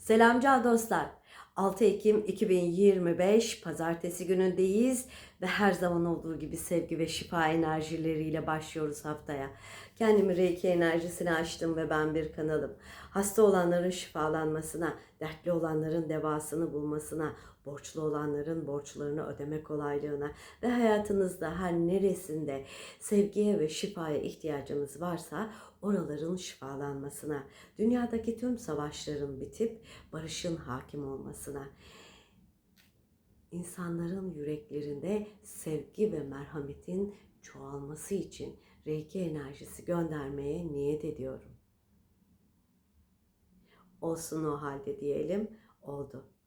Selamcal dostlar. 6 Ekim 2025 Pazartesi günündeyiz ve her zaman olduğu gibi sevgi ve şifa enerjileriyle başlıyoruz haftaya. Kendimi Reiki enerjisine açtım ve ben bir kanalım. Hasta olanların şifalanmasına, dertli olanların devasını bulmasına, borçlu olanların borçlarını ödeme kolaylığına ve hayatınızda her neresinde sevgiye ve şifaya ihtiyacınız varsa oraların şifalanmasına, dünyadaki tüm savaşların bitip barışın hakim olmasına, insanların yüreklerinde sevgi ve merhametin çoğalması için Reiki enerjisi göndermeye niyet ediyorum. Olsun o halde diyelim, oldu.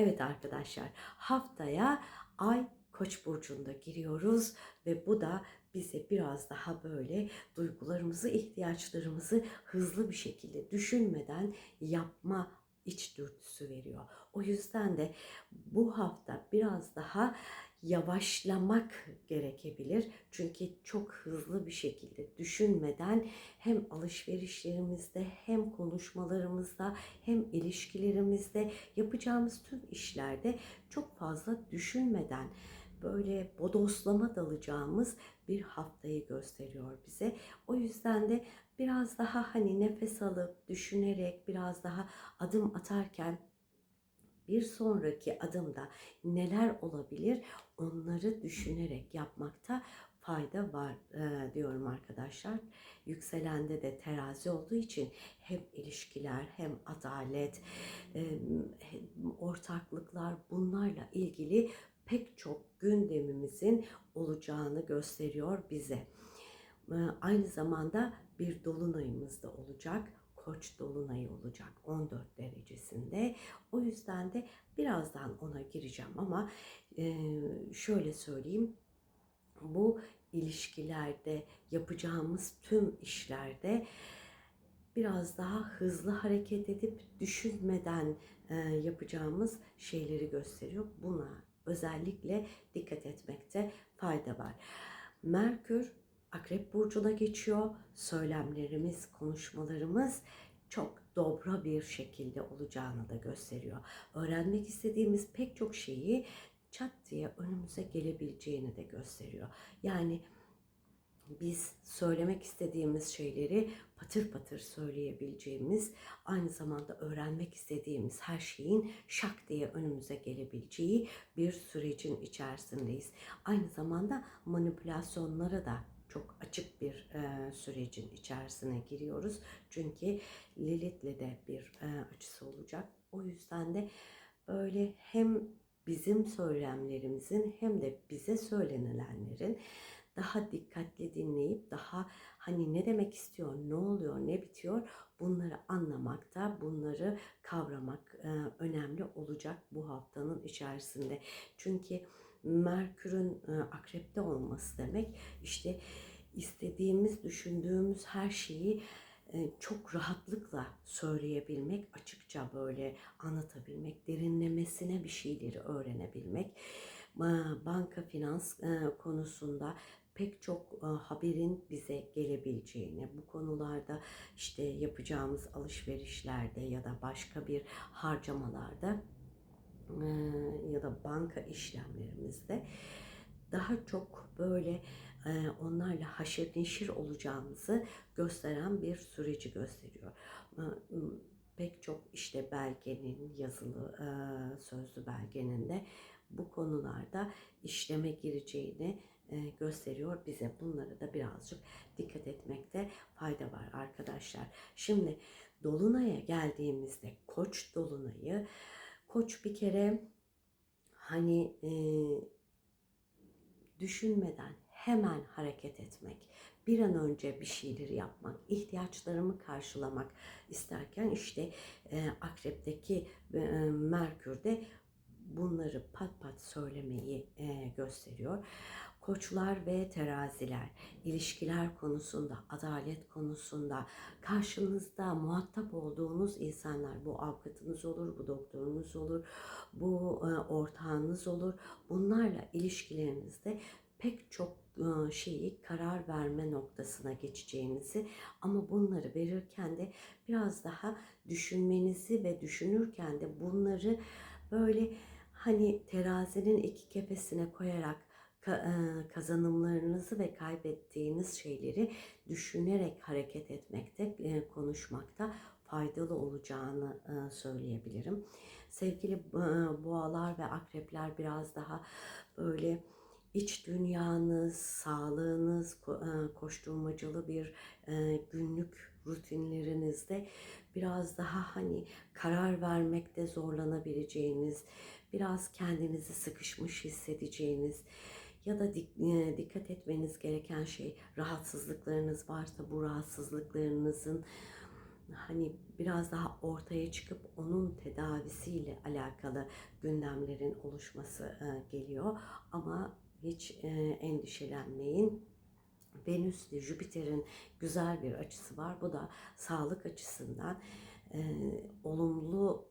Evet arkadaşlar, haftaya Ay Koç burcunda giriyoruz ve bu da bize biraz daha böyle duygularımızı, ihtiyaçlarımızı hızlı bir şekilde düşünmeden yapma iç dürtüsü veriyor. O yüzden de bu hafta biraz daha yavaşlamak gerekebilir. Çünkü çok hızlı bir şekilde düşünmeden hem alışverişlerimizde hem konuşmalarımızda hem ilişkilerimizde yapacağımız tüm işlerde çok fazla düşünmeden böyle bodoslama dalacağımız bir haftayı gösteriyor bize. O yüzden de biraz daha hani nefes alıp düşünerek biraz daha adım atarken bir sonraki adımda neler olabilir onları düşünerek yapmakta fayda var e, diyorum arkadaşlar. Yükselende de terazi olduğu için hem ilişkiler hem adalet, e, ortaklıklar bunlarla ilgili pek çok gündemimizin olacağını gösteriyor bize. E, aynı zamanda bir dolunayımız da olacak. Koç dolunayı olacak 14 derecesinde. O yüzden de birazdan ona gireceğim ama e, şöyle söyleyeyim. Bu ilişkilerde yapacağımız tüm işlerde biraz daha hızlı hareket edip düşünmeden e, yapacağımız şeyleri gösteriyor. Buna özellikle dikkat etmekte fayda var. Merkür Akrep burcuna geçiyor. Söylemlerimiz, konuşmalarımız çok dobra bir şekilde olacağını da gösteriyor. Öğrenmek istediğimiz pek çok şeyi çat diye önümüze gelebileceğini de gösteriyor. Yani biz söylemek istediğimiz şeyleri patır patır söyleyebileceğimiz, aynı zamanda öğrenmek istediğimiz her şeyin şak diye önümüze gelebileceği bir sürecin içerisindeyiz. Aynı zamanda manipülasyonlara da çok açık bir e, sürecin içerisine giriyoruz. Çünkü Lilith'le de bir e, açısı olacak. O yüzden de böyle hem bizim söylemlerimizin hem de bize söylenilenlerin daha dikkatli dinleyip daha hani ne demek istiyor, ne oluyor, ne bitiyor bunları anlamakta, bunları kavramak e, önemli olacak bu haftanın içerisinde. Çünkü Merkür'ün e, akrepte olması demek işte istediğimiz, düşündüğümüz her şeyi e, çok rahatlıkla söyleyebilmek, açıkça böyle anlatabilmek, derinlemesine bir şeyleri öğrenebilmek. Banka finans e, konusunda pek çok haberin bize gelebileceğini, bu konularda işte yapacağımız alışverişlerde ya da başka bir harcamalarda banka işlemlerimizde daha çok böyle onlarla haşır neşir olacağımızı gösteren bir süreci gösteriyor. Pek çok işte belgenin, yazılı sözlü belgenin de bu konularda işleme gireceğini gösteriyor bize. Bunlara da birazcık dikkat etmekte fayda var arkadaşlar. Şimdi Dolunay'a geldiğimizde Koç Dolunay'ı Koç bir kere hani e, düşünmeden hemen hareket etmek, bir an önce bir şeyleri yapmak, ihtiyaçlarımı karşılamak isterken işte e, akrepteki e, Merkür'de bunları pat pat söylemeyi e, gösteriyor. Koçlar ve teraziler, ilişkiler konusunda, adalet konusunda, karşınızda muhatap olduğunuz insanlar, bu avukatınız olur, bu doktorunuz olur, bu e, ortağınız olur. Bunlarla ilişkilerinizde pek çok e, şeyi karar verme noktasına geçeceğinizi ama bunları verirken de biraz daha düşünmenizi ve düşünürken de bunları böyle hani terazinin iki kefesine koyarak kazanımlarınızı ve kaybettiğiniz şeyleri düşünerek hareket etmekte, e, konuşmakta faydalı olacağını e, söyleyebilirim. Sevgili e, boğalar ve akrepler biraz daha böyle iç dünyanız, sağlığınız, ko- e, koşturmacalı bir e, günlük rutinlerinizde biraz daha hani karar vermekte zorlanabileceğiniz, biraz kendinizi sıkışmış hissedeceğiniz ya da e, dikkat etmeniz gereken şey rahatsızlıklarınız varsa bu rahatsızlıklarınızın hani biraz daha ortaya çıkıp onun tedavisiyle alakalı gündemlerin oluşması e, geliyor ama hiç e, endişelenmeyin. Venüs ile Jüpiter'in güzel bir açısı var. Bu da sağlık açısından e, olumlu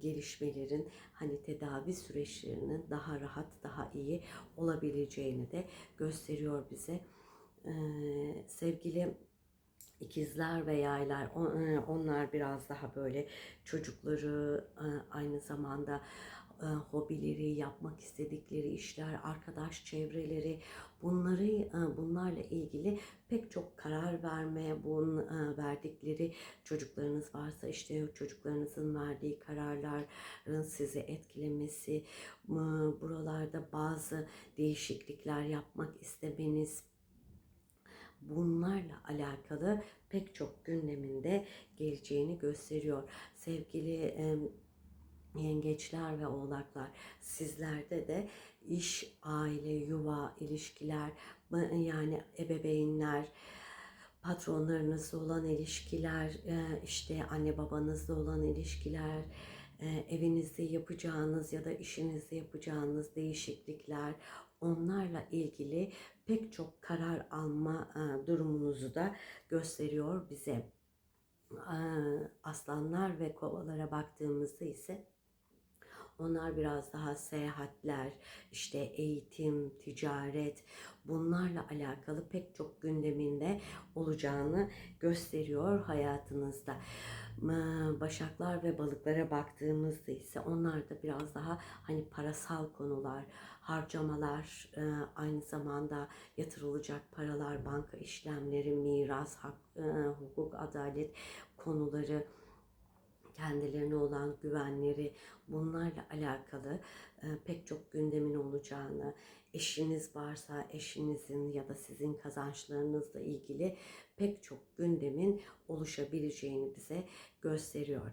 gelişmelerin hani tedavi süreçlerinin daha rahat, daha iyi olabileceğini de gösteriyor bize. Sevgili ikizler ve yaylar on- onlar biraz daha böyle çocukları aynı zamanda e, hobileri, yapmak istedikleri işler, arkadaş çevreleri bunları e, bunlarla ilgili pek çok karar vermeye bun e, verdikleri çocuklarınız varsa işte çocuklarınızın verdiği kararların sizi etkilemesi, e, buralarda bazı değişiklikler yapmak istemeniz bunlarla alakalı pek çok gündeminde geleceğini gösteriyor. Sevgili e, yengeçler ve oğlaklar sizlerde de iş, aile, yuva, ilişkiler yani ebeveynler, patronlarınızla olan ilişkiler, e, işte anne babanızla olan ilişkiler, e, evinizde yapacağınız ya da işinizde yapacağınız değişiklikler, onlarla ilgili pek çok karar alma e, durumunuzu da gösteriyor bize. Aslanlar ve kovalara baktığımızda ise onlar biraz daha seyahatler, işte eğitim, ticaret bunlarla alakalı pek çok gündeminde olacağını gösteriyor hayatınızda. Ee, Başaklar ve balıklara baktığımızda ise onlar da biraz daha hani parasal konular, harcamalar, e, aynı zamanda yatırılacak paralar, banka işlemleri, miras, hak, e, hukuk, adalet konuları kendilerine olan güvenleri bunlarla alakalı pek çok gündemin olacağını, eşiniz varsa eşinizin ya da sizin kazançlarınızla ilgili pek çok gündemin oluşabileceğini bize gösteriyor.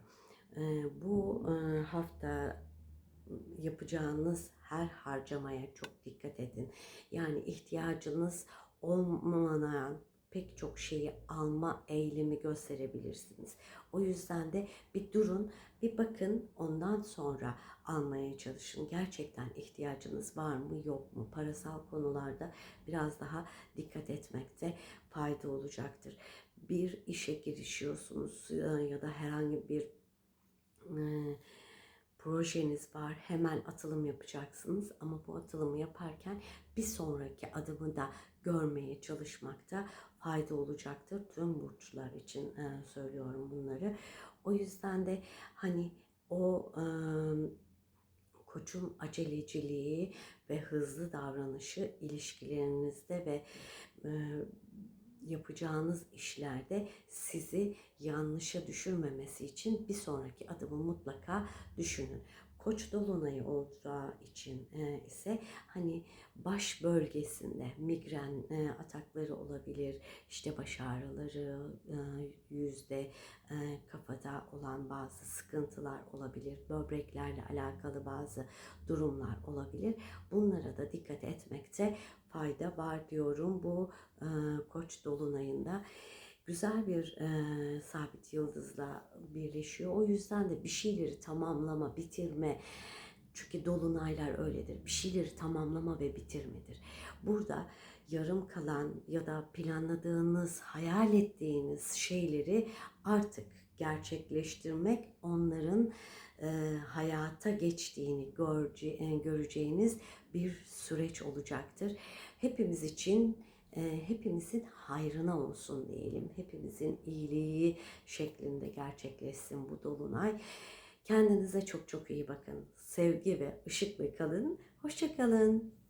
Bu hafta yapacağınız her harcamaya çok dikkat edin. Yani ihtiyacınız olmayan pek çok şeyi alma eğilimi gösterebilirsiniz. O yüzden de bir durun, bir bakın ondan sonra almaya çalışın. Gerçekten ihtiyacınız var mı yok mu? Parasal konularda biraz daha dikkat etmekte fayda olacaktır. Bir işe girişiyorsunuz ya da herhangi bir e, projeniz var. Hemen atılım yapacaksınız ama bu atılımı yaparken bir sonraki adımı da görmeye çalışmakta fayda olacaktır. Tüm burçlar için e, söylüyorum bunları. O yüzden de hani o e, koçun aceleciliği ve hızlı davranışı ilişkilerinizde ve e, yapacağınız işlerde sizi yanlışa düşürmemesi için bir sonraki adımı mutlaka düşünün. Koç dolunayı olacağı için e, ise hani baş bölgesinde migren e, atakları olabilir, işte baş ağrıları, e, yüzde kafada olan bazı sıkıntılar olabilir, böbreklerle alakalı bazı durumlar olabilir. Bunlara da dikkat etmekte fayda var diyorum bu Koç dolunayında güzel bir e, sabit yıldızla birleşiyor. O yüzden de bir şeyleri tamamlama, bitirme. Çünkü dolunaylar öyledir. Bir şeyleri tamamlama ve bitirmedir. Burada yarım kalan ya da planladığınız, hayal ettiğiniz şeyleri artık gerçekleştirmek, onların e, hayata geçtiğini görce- e, göreceğiniz bir süreç olacaktır. Hepimiz için hepimizin hayrına olsun diyelim. Hepimizin iyiliği şeklinde gerçekleşsin bu dolunay. Kendinize çok çok iyi bakın. Sevgi ve ışıkla kalın. Hoşçakalın.